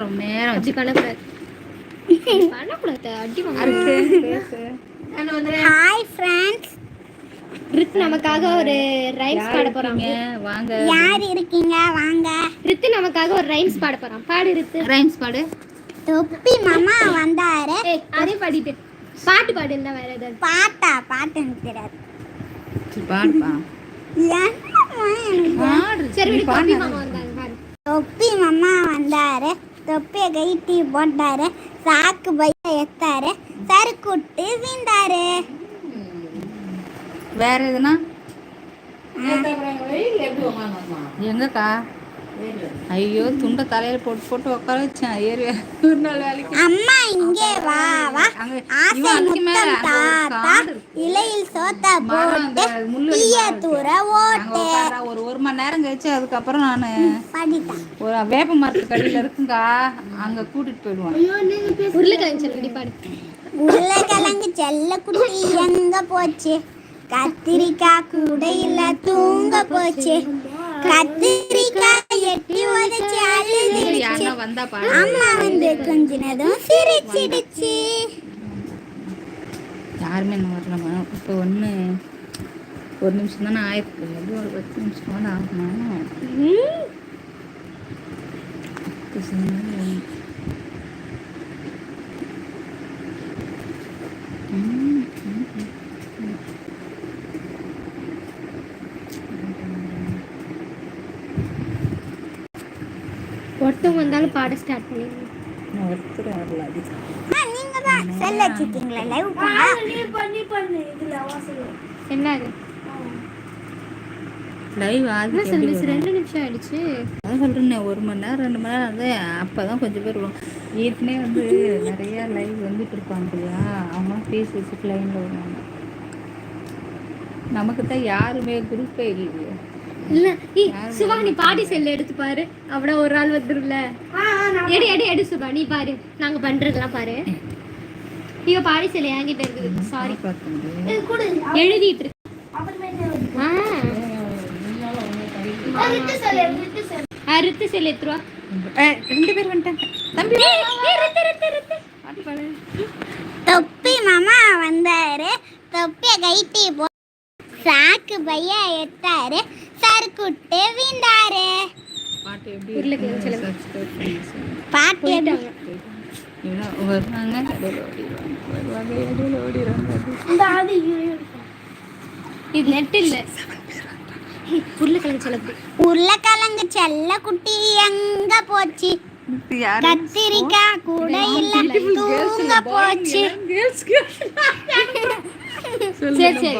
ரொம்ப நேரம் வச்சு ஹாய் ஃப்ரெண்ட்ஸ் ரித் நமக்காக ஒரு ரைம்ஸ் பாட போறாங்க வாங்க. யார் இருக்கீங்க? வாங்க. ரித்து நமக்காக ஒரு ரைம்ஸ் பாட போறான். பாடு ரைம்ஸ் பாடு. தொப்பி மாமா வந்தாரு. ஏய் அதே பாடிட்டு. பாட்டு பாடு இருந்தா வேற ஏதாவது? பாட்டா? பாட்டு எனக்கு தெரியாது. சரி, பாடுப்பா. தொப்பி மாமா வந்தாரு. தொப்பியை கைட்டி போட்டாரு. சாக்கு பைய எத்தாரு. சறுக்குட்டு வீந்தாரு வேற எதுனா? எங்கக்கா? ஐயோ துண்டை தலையில போட்டு போட்டு உட்கார வச்சேன். ஏறி ஒரு நாள் வேலைக்கு. அம்மா இலையில் சோத்த போட்டு தீய தூர ஓட்டு. ஒரு ஒரு மணி நேரம் கழிச்சு அதுக்கப்புறம் நான் ஒரு வேப்ப மரத்து கடியில இருக்குங்கா அங்க கூட்டிட்டு போயிடுவான். உருளைக்கிழங்கு சொல்லி குட்டி எங்க போச்சு? கத்திரிக்காய் கூட இல்ல தூங்க போச்சு. கத்திரிக்காய் எட்டி உதச்சு அழுதுடுச்சு. அம்மா வந்து கொஞ்சினதும் சிரிச்சிடுச்சு. யாருமே என்ன வரலமா இப்போ ஒன்று ஒரு நிமிஷம் தானே ஆயிருக்கு எப்படி ஒரு பத்து நிமிஷம் ஆகுமா பத்து செகண்ட். ம், ம், ம். ஒருத்தவங்க வந்தாலும் பாட ஸ்டார்ட் பண்ணிடுங்க நான் ஒருத்தர் வரல அது செல் வச்சுக்கீங்களா லைவ் என்ன அது லைவ் ஆகுது மிஸ் ரெண்டு நிமிஷம் ஆயிடுச்சு. அதான் சொல்கிறேன்னே ஒரு மணி நேரம் ரெண்டு மணி நேரம் வந்து அப்போ தான் கொஞ்சம் பேர் வருவாங்க. ஏற்கனவே வந்து நிறையா லைவ் வந்துட்டு இருப்பாங்க இல்லையா? அவங்களாம் பேசி வச்சுட்டு லைனில் வருவாங்க. நமக்கு தான் யாருமே குரூப்பே இல்லையே. இல்ல சிவா நீ பாடி செல்ல எடுத்து பாரு. அவட ஒரு ஆள் வந்துரும்ல. எடி எடி எடி சிவா நீ பாரு. நாங்க பண்றதெல்லாம் பாரு. ஐயோ பாடி செல்ல என்கிட்ட இருக்குது. சாரி எழுதிட்டு இருக்கு ஆ. ஆ, ரித்து செல் எடுத்துருவா ஏய், ரெண்டு பேர் வந்துட்டாங்க. தம்பி தொப்பி மாமா வந்தாரு. தொப்பிய கைட்டி போ சாக்கு பைய எத்தாரு சறுக்குட்டு வீந்தாரு பாட்டு எப்படி. பாட்டு இவ்வளோ வருவாங்க இடையில ஓடிடுவாங்க வருவாங்க இடையில ஓடிடுவாங்க இது நெட் இல்ல உருளைக்கிழங்கு சிலப்பு உருளைக்கிழங்கு செல்ல குட்டி எங்க போச்சு? கத்திரிக்காய் கூட இல்ல தூங்க போச்சு சரி, சரி.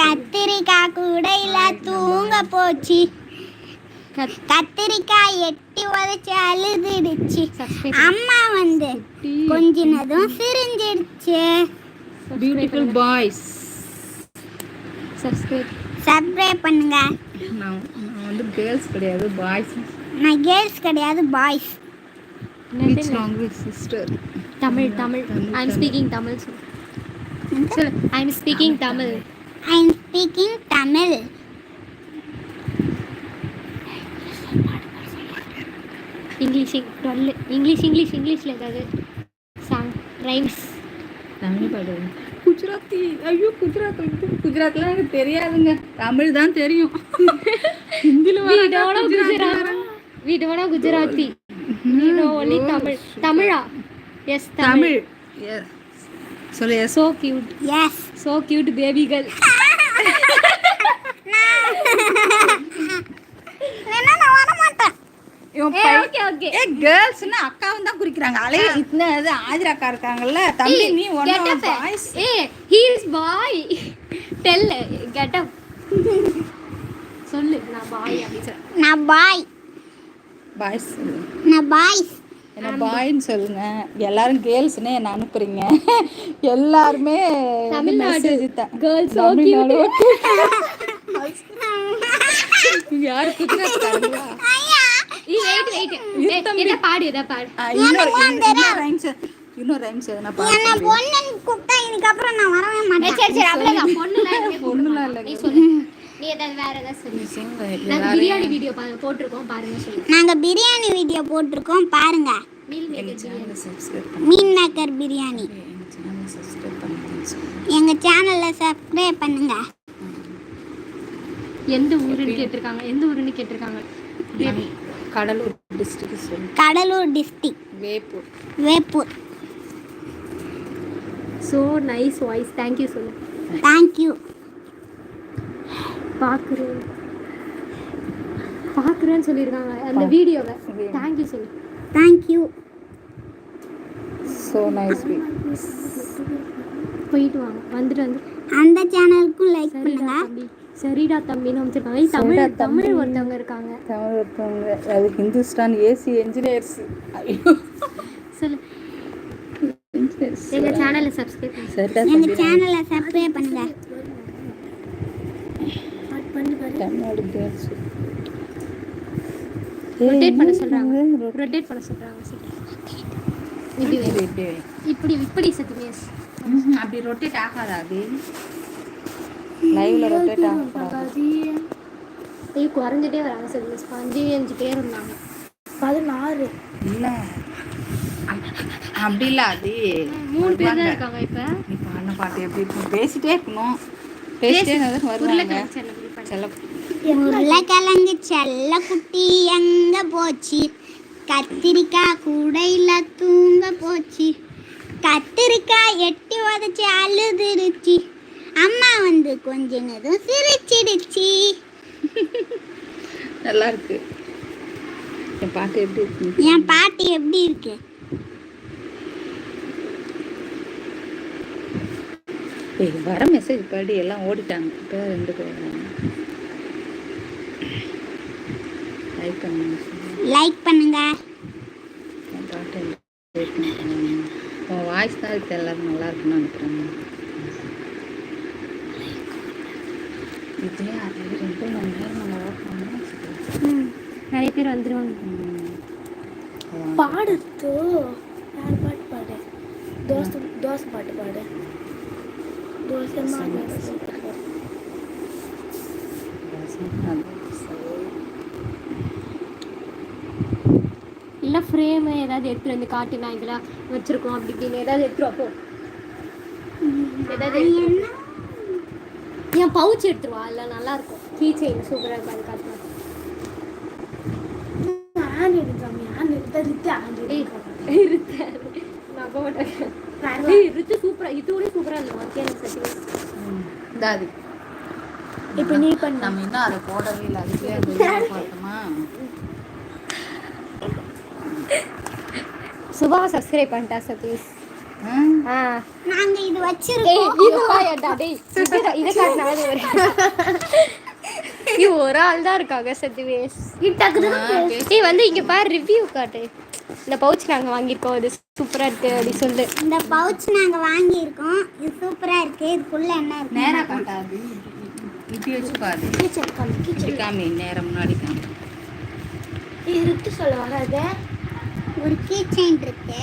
கத்திரிக்காய் கூட இல்ல தூங்க போச்சு கத்திரிக்காய் எட்டி உதச்சு அழுதுடுச்சு. அம்மா வந்து கொஞ்சினதும் சிரிஞ்சிடுச்சு. Beautiful boys. subscribe. சப்ஸ்கிரைப் பண்ணுங்க. நான் வந்து கேர்ள்ஸ் கிடையாது பாய்ஸ் நான் கேர்ள்ஸ் கிடையாது boys sister Tamil Tamil I am speaking Tamil. சொல்லு சொல்லு I am speaking Tamil I am speaking Tamil English twelve English English இங்கிலீஷில் ஏதாவது சாங் ரைம்ஸ் தமிழ் பாடு குஜராத்தி ஐயோ குஜராத் வந்து குஜராத்லாம் எனக்கு தெரியாதுங்க. தமிழ் தான் தெரியும். குஜராத் வீடோட குஜராத்தி வீடோ ஒலி தமிழ். தமிழா? எஸ் தமிழ். சொல்லு yes so cute yes so cute பேபிகள் வேணா நான் வர மாட்டேன் ஓகே ஓகே ஏ கேர்ள்ஸ்னா அக்காவும் தான் குறிக்கிறாங்க. அலைய இத்தனை இது ஆதிரா அக்கா இருக்காங்கல்ல தம்பி நீ ஒன்னு boys A he is boy tell get up சொல்லு நான் பாய் அப்படி சொல்ல. நான் பாய் பாய்ஸ் நான் பாய்ஸ் என்ன பாய்ன்னு சொல்லுங்க. எல்லாரும் கேர்ள்ஸ்னே என்ன அனுப்புறீங்க? எல்லாருமே தமிழ்நாடு. கேர்ள்ஸ் தமிழ்நாடு யாரு இன்னொரு ரைம்ஸ் என்ன பொண்ணுன்னு கூப்பிட்டா இதுக்கப்புறம் நான் வரவே மாட்டேன். சரி சரி அவ்வளவுதான் பொண்ணுலாம் எதுவுமே கூப்பிட பொண்ணுலாம் மாட்டோம். இல்ல. நீ சொல்லு. நீ ஏதாவது வேற ஏதாவது சொல்லு. நாங்க பிரியாணி வீடியோ போட்டிருக்கோம். பாருங்க சொல்லு. நாங்க பிரியாணி வீடியோ போட்டிருக்கோம். பாருங்க. பண்ணி. Meal maker biryani. எங்கள் சேனலில் சப்ஸ்கிரைப் பண்ணுங்க. எந்த ஊருன்னு கேட்டிருக்காங்க. எந்த ஊருன்னு கேட்டிருக்காங்க. கடலூர் டிஸ்ட்ரிக்ட் சொல்லு. Cuddalore district Veppur. Veppur. So nice voice thank you சொல்லு. தேங்க்யூ பார்க்குறேன் பார்க்குறேன்னு சொல்லியிருக்காங்க. அந்த வீடியோவை. தேங்க்யூ சொல்லு. தேங்க்யூ ஸோ நைஸ் போயிட்டு வாங்க. வந்துட்டு வந்து. அந்த சேனலுக்கும் லைக் பண்ணுங்க. சரிடா தம்பின்னு அமைச்சிருக்காங்க தமிழ் தமிழ். ஒருத்தவங்க இருக்காங்க. தமிழ் ஒருத்தவங்க. அது ஹிந்துஸ்தான் ஏசி என்ஜினியர்ஸ் சொல்லு. எங்கள் சேனலை சப்ஸ்கிரைப் பண்ணு. சரிடா எங்கள் தம்பி சேனலை சப்ஸ்கிரைப் பண்ணுங்க. தமிழ்நாடு கேர்ள்ஸ் ரொட்டேட் பண்ண சொல்கிறாங்க ரொட்டேட் பண்ண சொல்கிறாங்க இப்படி. இப்படி இப்படி. இப்படி சத்தியமேஸ் அப்படி ரொட்டேட் ஆகாதா அது லைவ்ல ரொட்டேட் ஆகாது ஐயோ குறைஞ்சிட்டே வராங்க சத்தியமேஸ் அஞ்சு அஞ்சு பேர் இருந்தாங்க. பதினாறு. இல்ல. அப்- அப்படி இல்ல அது மூணு பேர் தான். இருக்காங்க இப்போ. நீ பாடின பாட்டு எப்படி இருக்கும். பேசிட்டே இருக்கணும். பேசிட்டே வருவாங்க. செல்ல உருளைக்கிழங்கு செல்ல குட்டி எங்க போச்சு? கத்திரிக்காய் கூடையில தூங்க போச்சு. கத்திரிக்காய் எட்டி உதச்சி அழுதுருச்சு. அம்மா வந்து கொஞ்ச நேரம் சிரிச்சிடுச்சு. நல்லா இருக்கு. என் பாட்டு எப்படி இருக்கு? என் பாட்டு எப்படி இருக்கு? வர மெசேஜ் படி எல்லாம் ஓடிட்டாங்க. இப்போ ரெண்டு பேர் லைக் பண்ணுங்க. லைக் பண்ணுங்க. பாட்டு உன் வாய்ஸ் தான் இருக்கு. எல்லாரும் நல்லா இருக்குன்னு நினைக்கிறேன். இதே அது ரெண்டு மணி நேரம் நம்ம ஒர்க் பண்ணோம் ம் நிறைய பேர் வந்துருவாங்க. பாடுத்து யார் பாட்டு பாடு? தோசை தோசை பாட்டு பாடு. தோசை இல்லை ஃப்ரேமு ஏதாவது எடுத்துட்டு வந்து காட்டு நான் இதெல்லாம் வச்சிருக்கோம் அப்படி இப்படின்னு ஏதாவது எடுத்துரு அப்போ ஏதாவது பவுச் எடுத்துருவா இல்லை நல்லா இருக்கும் கீ செயின் சூப்பராக இருக்கும் அது எடுத்தது ஆன் ஏய் இருத்த நம்ப மாட்டேன். ஏய் ரித்து சூப்பராக இதோட சூப்பராக இல்லை எனக்கு சத்தியம் இப்போ நீ பண்ண. நம்ம இன்னும் அதை போடவே இல்லை அதுக்குள்ளே அந்த video பார்த்தோமா சுபா சப்ஸ்கிரைப் பண்ணிட்டா சதீஷ். நாங்க இது வச்சிருக்கோம். இது ஒரு ஆள் தான் இருக்காங்க சத்திவேஷ் ஏய் வந்து இங்க பாரு ரிவ்யூ காட்டு. இந்த பவுச் நாங்க வாங்கியிருக்கோம் இது சூப்பரா இருக்கு அப்படி சொல்லு. இந்த பவுச் நாங்க வாங்கியிருக்கோம். இது சூப்பரா இருக்கு. இதுக்குள்ள என்ன இருக்கு? நேரா காட்டாது இப்படி வச்சு பாரு. கிச்சன் கம் இப்படி காமி நேரம் முன்னாடி காமி. இருக்கு சொல்ல வராத. ஒரு கீ செயின் இருக்கு.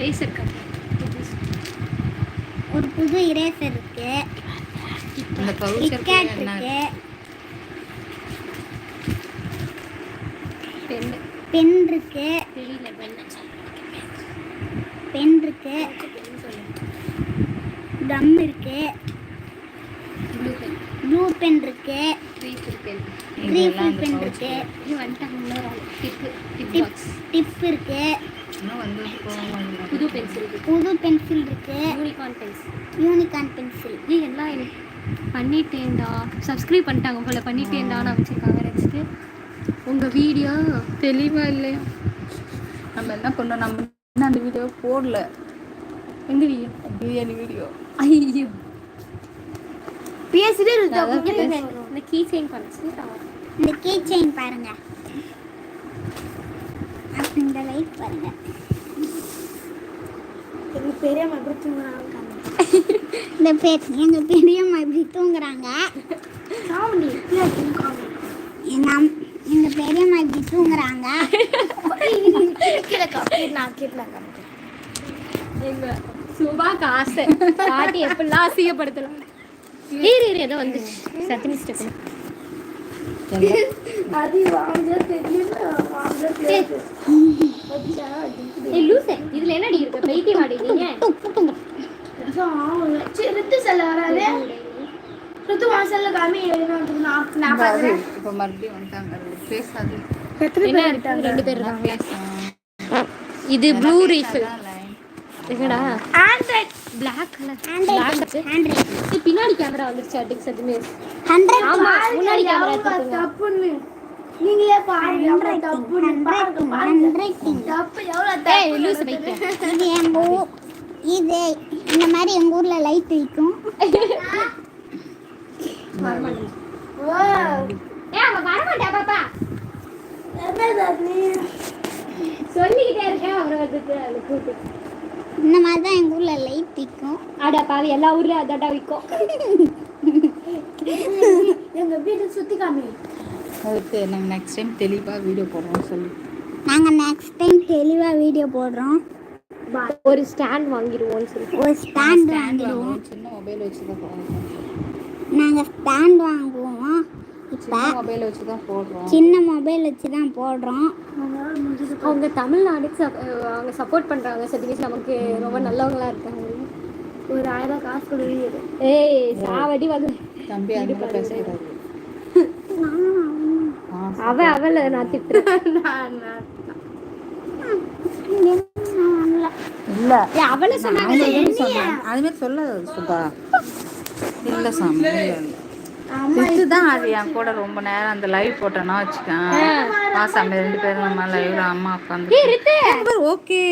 ரேசர் ஒரு புது இரேசர் இருக்கு. இந்த பவுச்சர் கிட்கேட் என்ன இருக்கு. பெண்ணு பென். இருக்கு. தெரியல பெண்ணு பென் இருக்கு. கம் இருக்கு. ப்ளூ பென் பென் இருக்கு. ரேசர் பென் பென் இருக்கு. டிப் டிப் இருக்கு. வந்து புது பென்சில் இருக்கு. புது பென்சில் இருக்கு. யூனிகார்ன் பென்சில் யூனிகார்ன் பென்சில் ஏய் எல்லாம் எனக்கு பண்ணிட்டேன்டா. சப்ஸ்கிரைப் பண்ணிட்டாங்க போல. பண்ணிட்டேன்டான்னு அமைச்சிருக்காங்க நெக்ஸ்ட்டு உங்கள் வீடியோ தெளிவா இல்லையா? நம்ம என்ன பண்ணோம்? நம்ம இன்னும் அந்த வீடியோ போடல. எந்த வீடியோ பிரியாணி வீடியோ ஐயோ. பேசிட்டே இந்த கீ செயின் பண்ணிச்சு இந்த கீ செயின் பாருங்க. இந்த லைட் பாருங்க எங்க பெரியம்மா எப்படி தூங்குறாங்க இந்த பே எங்க பெரியம்மா இப்படி தூங்குறாங்க? காமெடி நம் எங்க பெரியம்மா இப்படி தூங்குறாங்க? நான் காமிக்கிறேன் எங்க சுபாக்கு ஆசை. பாட்டி எப்படிலாம் அசிங்கப்படுத்தலாம் ஏறு ஏறு ஏதோ வந்துச்சு. சத்தினி தெரியல வாங்க ஏய் ஏய் லூசே. இதுல என்னடி இருக்கு? பைத்தியமாடி நீங்க ரித்து செல்ல வராது. ரித்து வாசல்ல காமி நான் நான் பார்க்குறேன் இப்போ மறுபடியும் வந்துட்டாங்க. பேசாது. என்ன? இருக்கு ரெண்டு பேர் இருக்காங்க. இது ப்ளூ ரீஃபில் எங்கடா? ஆண்ட்ராய்ட் பிளாக் கலர் பிளாக் பின்னாடி கேமரா வந்துருச்சு ஹண்ட்ரட் ஆமா முன்னாடி கேமரா எடுத்துக்கோங்க தப்புன்னு. நீங்களே பாருங்க எவ்வளவு தப்புன்னு. பாருங்க பாருங்க. தப்பு எவ்வளவு ஏய் தப்பு லூசு பைத்தியம் இது எங்க ஊர் இது இந்த மாதிரி எங்க ஊர்ல லைட் விற்கும் ஓ ஏய் அவ வர மாட்டா பாப்பா. என்னது அது சொல்லிக்கிட்டே இருக்கேன் வந்துட்டு அது கூட்டு இந்த மாதிரி தான் எங்க ஊர்ல லைட் விற்கும் அட பாவி எல்லா ஊர்லயும் அதாட்டா விற்கும் எங்க வீட்டு சுத்தி காமி. அதுக்கு நாங்கள் நெக்ஸ்ட் டைம் தெளிவாக வீடியோ போடுறோம் சொல்லி. நாங்க நெக்ஸ்ட் டைம் தெளிவா வீடியோ போடுறோம். ஒரு ஸ்டாண்ட் வாங்கிடுவோம்னு சொல்லி. ஒரு ஸ்டாண்ட் வாங்கிடுவோம். வாங்குவோம். சின்ன மொபைல் வச்சு தான் போடுறோம் நாங்க ஸ்டாண்ட் வாங்குவோம். இப்போ சின்ன மொபைல் வச்சு தான் போடுறோம். சின்ன மொபைல் வச்சு தான் போடுறோம். அவங்க தமிழ்நாடுக்கு அவங்க சப்போர்ட் பண்றாங்க சர்டிஃபிகேட் நமக்கு ரொம்ப நல்லவங்களா இருக்காங்க. ஒரு ஆயிரம் ரூபாய் காசு கொடுக்குது ஏய் சாவடி வந்து தம்பி அது அவ அவள நான் திட்டுறேன். நான் நான் இல்லை. அவள சொன்னாங்க சொன்னேன். அது மாதிரி சொல்ல சுபா இல்லை சாமி இல்லை இல்லை சித்து தான் அது என் கூட ரொம்ப நேரம் அந்த லைவ் போட்டேன்னா வச்சுக்கேன். ஆ. சாமி ரெண்டு பேரும் நம்ம லைவ்ல அம்மா உட்காந்து ஓகே.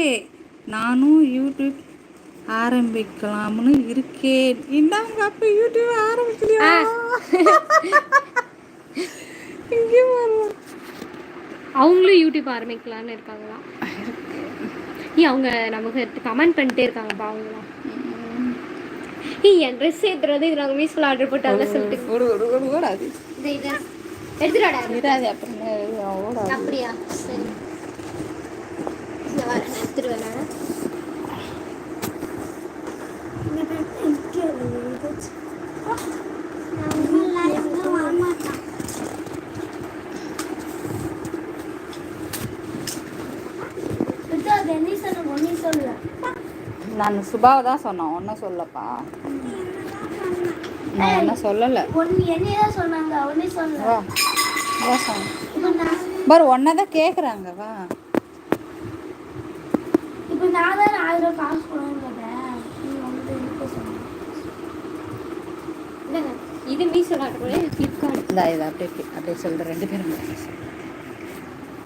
நானும் யூடியூப் ஆரம்பிக்கலாம்னு இருக்கேன். இந்தாங்க அப்ப யூடியூப் ஆரம்பிக்கலையா? இங்கே அவங்களும் யூடியூப் ஆரம்பிக்கலாம்னு இருக்காங்களா? அவங்க நமக்கு கமெண்ட் பண்ணிட்டே இருக்காங்கப்பா அவங்களாம் என் ட்ரெஸ் ஏத்துறது இது நாங்கள் மீஸ்ல ஆர்டர் போட்டு அதெல்லாம் சொல்லிட்டு ஒரு ஒரு ஒரு ஓடாது. இது இது. எடுத்துடாடா அப்புறம் ஓடாது. அப்படியா? சரி. இந்த வர நான் எடுத்துட்டு வரேன் ரித்து அது என்ன சொல்ல ஒன்னே சொல்ல நான் சுபாவை தான் சொன்னேன் ஒன்றும் சொல்லப்பா. நான் ஒன்றும் சொல்லலை. வா. வா நான் பாரு ஒன்றை தான் கேட்குறாங்க வா இது ஆர்டர் போல ஃப்ளிப்கார்ட் இந்த இதை அப்படியே அப்படியே சொல்கிறேன் ரெண்டு பேரும்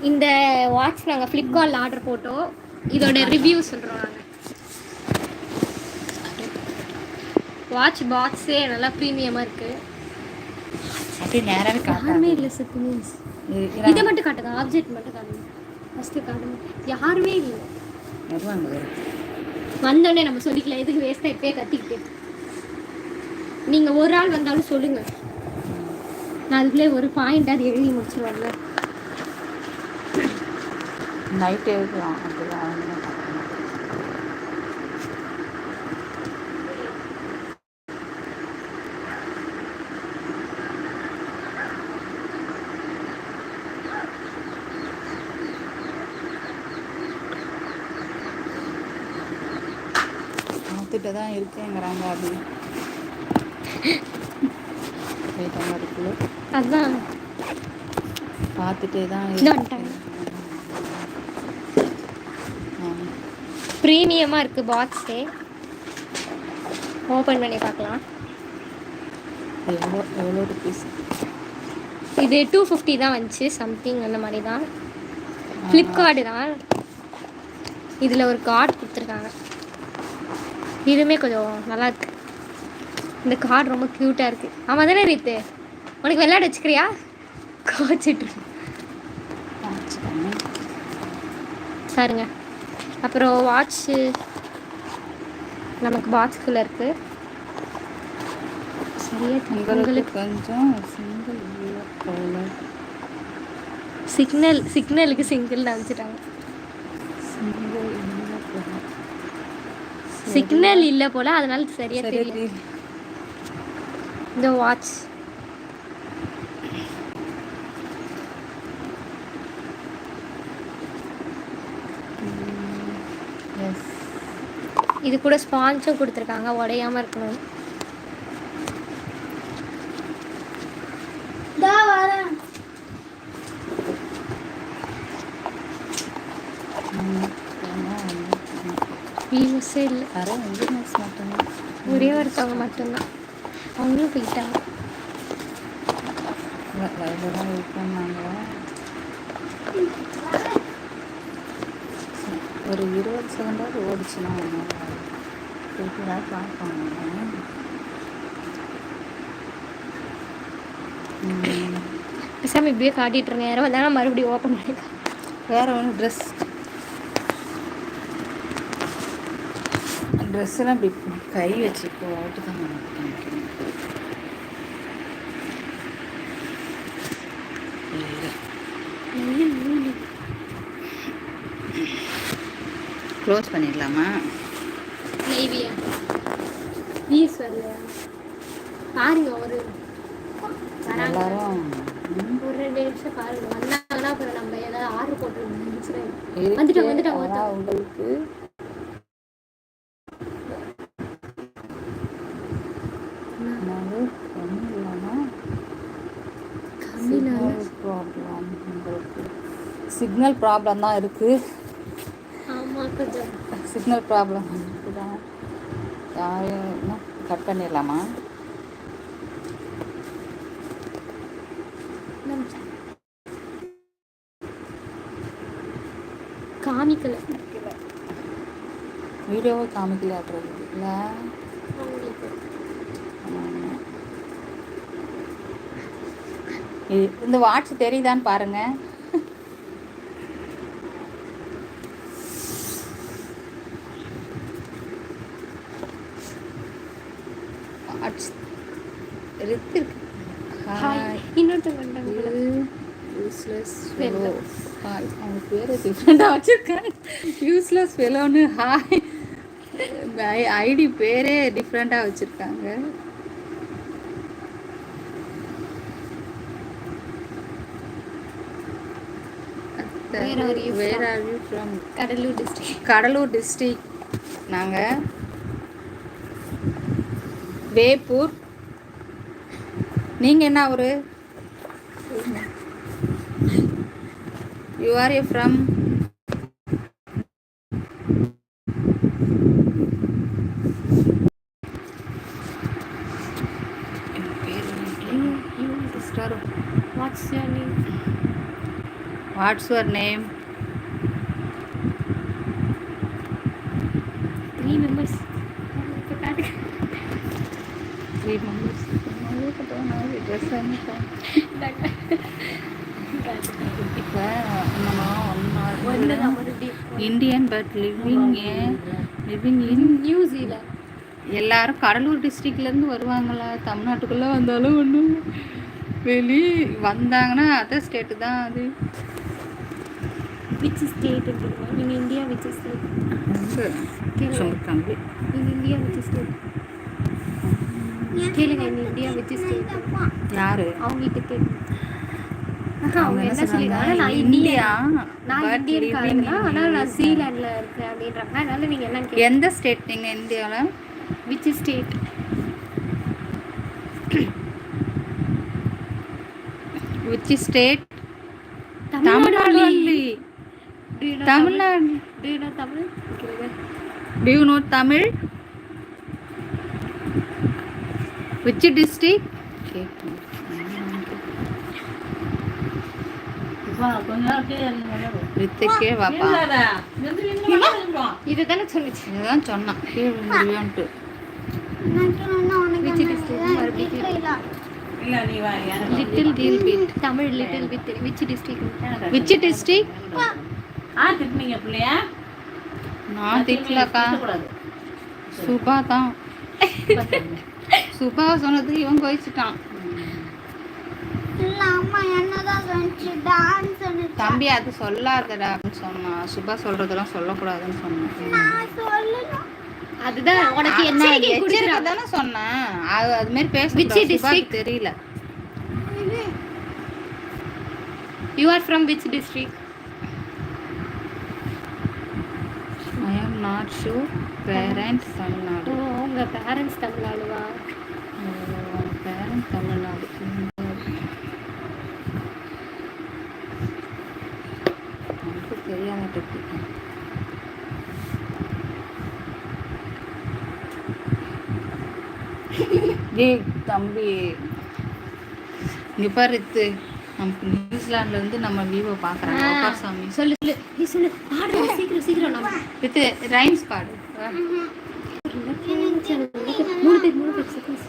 இந்த வாட்ச் நாங்கள் ஃப்ளிப்கார்ட்டில் ஆர்டர் போட்டோம். இதோட ரிவ்யூ சொல்கிறோம் நாங்கள் வாட்ச் பாக்ஸே நல்லா ப்ரீமியமாக இருக்குது அப்படியே நேராகவே யாருமே இல்லை சத்து மீன்ஸ் இதை மட்டும் காட்டுங்க ஆப்ஜெக்ட் மட்டும் காட்டுங்க. ஃபஸ்ட்டு காட்டுங்க. யாருமே இல்லை. வருவாங்க. வந்தோடனே நம்ம சொல்லிக்கலாம் எதுக்கு வேஸ்ட்டாக இப்பயே கத்திக்கிட்டு? நீங்கள் ஒரு ஆள் வந்தாலும் சொல்லுங்கள் நான் அதுக்குள்ளே ஒரு பாயிண்ட் அது எழுதி முடிச்சிருவாங்க நைட்டே அப்படிதான். பார்த்துட்டு தான் இருக்கேங்கிறாங்க அப்படி போயிட்டாங்க அதுக்குள்ள அதுதான் பார்த்துட்டே தான் இருக்கேன். ப்ரீமியமாக இருக்குது பாக்ஸே ஓப்பன் பண்ணி பார்க்கலாம். எவ்வளோ எவ்வளோ ருபீஸ் இது டூ ஃபிஃப்டி தான் வந்துச்சு சம்திங் அந்த மாதிரி தான். ஃப்ளிப்கார்டு தான். இதில் ஒரு கார்டு கொடுத்துருக்காங்க. இதுவுமே கொஞ்சம் நல்லா இருக்கு. இந்த கார்டு ரொம்ப க்யூட்டாக இருக்குது ஆமாம் தானே ரீத்து உனக்கு விளையாட வச்சுக்கிறியா? கோச்சிட்டு பாருங்க. அப்புறம் வாட்ச்சு நமக்கு பாக்ஸ்குள்ளே இருக்குது சரியா உங்களுக்கு கொஞ்சம் சிங்கிள் சிக்னல் சிக்னலுக்கு சிங்கிள் அனுப்பிச்சிட்டாங்க. சிக்னல் இல்ல போல அதனால சரியா தெரியல. இந்த வாட்ச் இது கூட ஸ்பான்ஸும் கொடுத்துருக்காங்க உடையாம இருக்கணும். வியூஸே இல்லை வர இன்ஜினியர்ஸ் மட்டும்தான் ஒரே ஒருத்தவங்க மட்டும்தான். அவங்களும் போயிட்டாங்க. லைவில் தான் வெயிட் பண்ணாங்க. ஒரு இருபது செகண்டாவது ஓடிச்சுன்னா கேட்குறா பார்ப்பாங்க ம். பேசாம இப்படியே காட்டிட்டு இருங்க. யாரும் வந்தாலும் மறுபடியும் ஓப்பன் பண்ணிக்கலாம். வேற ஒன்று ட்ரெஸ் ட்ரெஸ்ஸெல்லாம் இப்படி கை வச்சு போட்டு தான் காமிக்கணும். க்ளோஸ் பண்ணிடலாமா? லைவியா ப்ளீஸ் வரலையா பாருங்க ஒரு. எல்லாரும். ரெண்டு நிமிஷம் பாருங்க. வந்தாங்கன்னா அப்புறம் நம்ம ஏதாவது ஆர்டர் வந்துட்டோம், ஆனா வந்துட்டோம். உங்களுக்கு என்னது கம்மி இல்லாமல் சிக்னல் ப்ராப்ளம் உங்களுக்கு சிக்னல் ப்ராப்ளம் தான் இருக்குது சிக்னல் ப்ராப்ளம் இருக்குதா? யாரும் கட் பண்ணிடலாமா? காமிக்கல. வீடியோவை காமிக்கலாட்டுறது இல்லை? இந்த வாட்ச் தெரியுதான்னு பாருங்க வாட்ச் இருக்கு ஹாய் இன்னொருத்தவங்க வந்தாங்க போல. Useless Fellow. ஃபெலோ ஹாய் அவங்க பேர் டிஃப்ரெண்டாக வச்சுருக்காங்க. யூஸ்லெஸ் ஃபெலோன்னு ஹாய் ஐடி பேரே டிஃப்ரெண்ட்டாக வச்சுருக்காங்க. Where? Are you from Cuddalore district Cuddalore district நாங்கள் வேப்பூர் நீங்கள் என்ன ஊர்? You are a from what's your name what's your name three members இப்போ ஒன்று தான் மறுபடியும் Indian but living living in New Zealand எல்லாரும் கடலூர் டிஸ்ட்ரிக்ட்லேருந்து வருவாங்களா? தமிழ்நாட்டுக்குள்ளே வந்தாலும் ஒன்றும் வெளி வந்தாங்கன்னா அதர் ஸ்டேட்டு தான் அது. Which state in India which state in India which state கேளுங்க இன் இந்தியா விச் ஸ்டேட் யாரு? அவங்ககிட்ட ஆஹா, அவங்க என்ன சொல்லிருக்காங்க? நான் இந்தியா, நான் இந்தியன் ஆனால் நான் USA. சீலாண்டில் இருக்கேன் அப்படின்றாங்க. அதனால நீங்கள் என்ன கேளுங்க. எந்த ஸ்டேட் நீங்கள் இந்தியாவில் which state which state Tamil Nadu. Tamil Nadu. only. Do you know Tamil Nadu Which district? வித்துக்கே வாப்பா. இதுதானே சொன்னுச்சு. இதுதான் சொன்னான். கீழே விழுந்துருவியோன்ட்டு. Little deal bit Tamil little bit which district which district நான் திட்டலக்கா. சுபா தான் சுபா சொன்னதுக்கு இவன் கோயிச்சிட்டான் தம்பி அது சொல்லாதடா அப்படின்னு சொன்னான் சுபா சொல்றதெல்லாம் சொல்லக்கூடாதுன்னு சொன்னான் அதுதான் உனக்கு எச்சரிக்கை தானே சொன்னேன். அது அது மாதிரி பேச? தெரியல. You are from which district I am not sure parents Tamil Nadu oh உங்க பேரண்ட்ஸ் தமிழ்நாடுவா தமிழ்நாடு. தெரியாத டெக்னிக் டேய் தம்பி இங்க பாரு இது, இருந்து நம்ம விவோ பாக்குறாங்க. உட்கார் சாமி. சொல்லு சொல்லு. நீ சொல்லு. பாடு சீக்கிரம் சீக்கிரம் நம்ம. வித்து ரைம்ஸ் பாடு வா. மூணு பேர் மூணு பேர் seconds.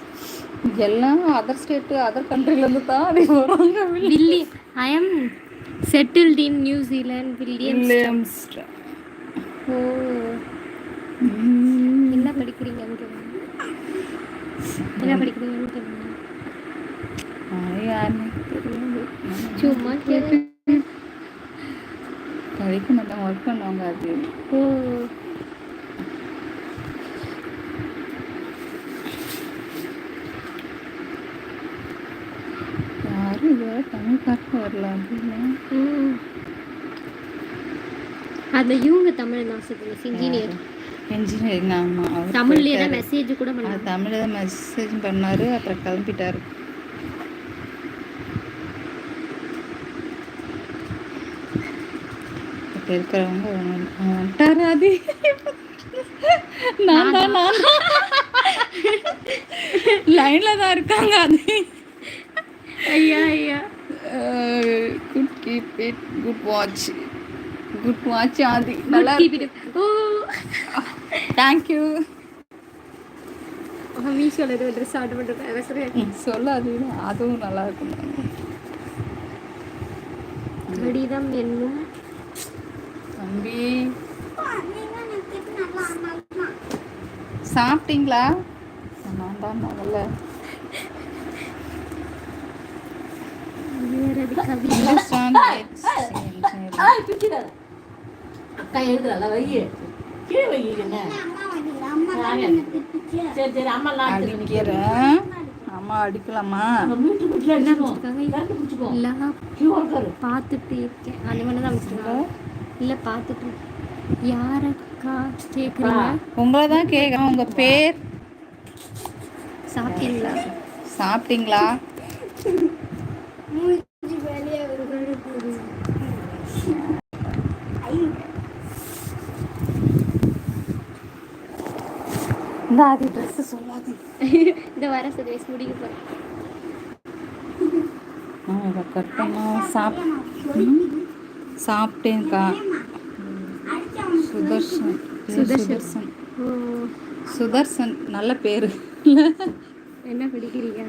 எல்லாம் அதர் ஸ்டேட்டு அதர் கண்ட்ரிலேருந்து தான் அப்படி வராங்க வில்லி I am settled in New Zealand William Williams oh. என்ன கேளுங்க. என்ன படிக்கிறீங்கன்னு கேளுங்க. யாருன்னு தெரியாது. சும்மா கேளு படிக்க மாட்டாங்க ஒர்க் பண்ணுவாங்க அது. ஓ. பார்க்க அப்படின்னு? ம். அந்த இவங்க தமிழ் தான் சொல்லுங்க இன்ஜினியர் இன்ஜினியரிங் ஆமாம் அவர் தமிழ்லயே தான். மெசேஜ் கூட பண்ணாங்க தமிழில் தான் மெசேஜ் பண்ணாரு அப்புறம் கிளம்பிட்டாரு. இப்போ இருக்கிறவங்க வந்துட்டாரு அது? நான் தான் நான் லைனில் தான் இருக்காங்க அது. ஐயா ஐயா. Good keep it good watch good watch Aadhi. நல்லா. ஓ. தேங்க்யூ மீஷோல ஏதோ ட்ரெஸ் ஆர்டர் பண்ணுறேன் சொல்லாது அதுவும் நல்லா இருக்கும் கடிதம் என்னும் தம்பி. சாப்பிட்டீங்களா? நான் தான் முதல்ல. அக்கா எழுதுறல வை கீழே வைக்கிறீங்க சரி சரி அம்மா எல்லாம் அடிக்கிறேன் அம்மா அடிக்கலாமா மீட்டு கீழே இருக்காரு பார்த்துட்டு இருக்கேன் அந்த மாதிரி தான் வச்சுருக்காங்க இல்லை பார்த்துட்டு. யாரக்கா கேட்குறீங்க உங்களை தான் கேட்குறேன். உங்கள் பேர்? சாப்பிட்டீங்களா? சாப்பிட்டீங்களா? இந்த அது ட்ரெஸ்ஸு சொல்லாது. இந்த வர சர்வீஸ் முடிக்க போகிறேன் நான் இதை கட் பண்ணா சாப்? சாப்பிட்டேன்க்கா. சுதர்ஷன். சுதர்ஷன். ஓ. சுதர்சன் நல்ல பேர். என்ன படிக்கிறீங்க.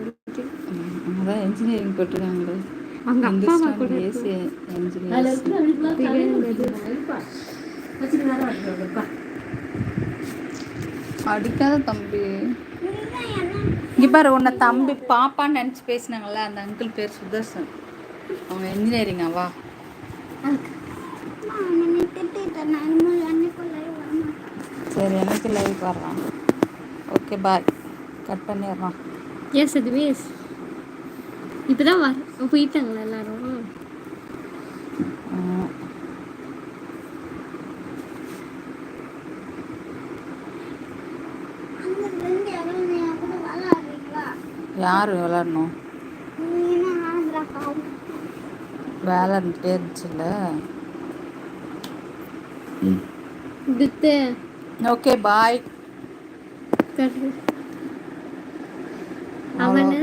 அதான் இன்ஜினியரிங் போட்டிருக்காங்களே. அவங்க அப்பா அம்மா கூட ஏசி அதுல இன்ஜினியர் இருக்கிற வீட்டுல தலையில வைப்பா. வச்சுட்டு வேற வைப்பா. அடிக்காத தம்பி. இங்கே பாரு உன்னை தம்பி பாப்பான்னு நினச்சி பேசினாங்கல்ல அந்த அங்கிள் பேர் சுதர்சன். அவங்க இன்ஜினியரிங்கா வா. சரி எனக்கு லைவ் வர்றான் ஓகே பாய் கட் பண்ணிடுறான் எஸ் இது வேஸ் இப்போ தான் வர போயிட்டாங்களா எல்லாரும்? யார் விளாடணும்? இருந்துகிட்டே இருந்துச்சுல்ல? Okay bye. அவனை?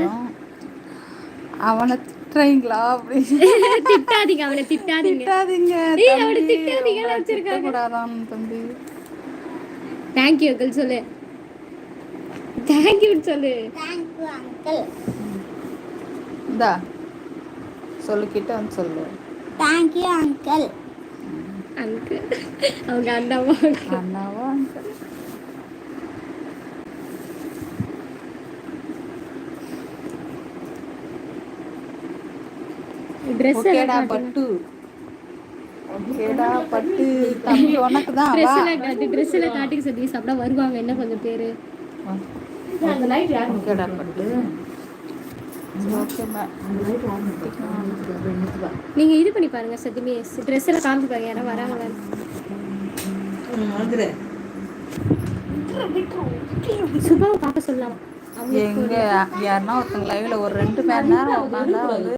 அவனை திட்டுறீங்களா அப்படின்னு திட்டாதீங்க அவனை திட்டாதீங்க. திட்டாதீங்க. திட்டாதீங்கன்னு தம்பி. தேங்க்யூ அங்கிள் சொல்லு. தேங்க்யூ சொல்லு. அங்கிள் இந்தா. சொல்லிக்கிட்ட வந்து சொல்லு. தேங்க்யூ அங்கிள் அங்கிள் அவங்க அண்ணாவா அண்ணாவா? ட்ரெஸ் ஓகேடா பட்டு. ஓகேடா பட்டு. தம்பி உனக்கு தான் காட்டி காட்டிக்க சாப்பிட வருவாங்க என்ன கொஞ்சம் பேர்? அந்த லைட் யாரு நீங்கள் இது பண்ணி பாருங்க சத்தியமே ட்ரெஸ்ஸில் காமிச்சு பாருங்க யாரும் வராங்களா சுபாவை பார்க்க சொல்லலாம் எங்க யாருன்னா ஒருத்தங்க லைவ்ல ஒரு ரெண்டு மணி நேரம் வந்து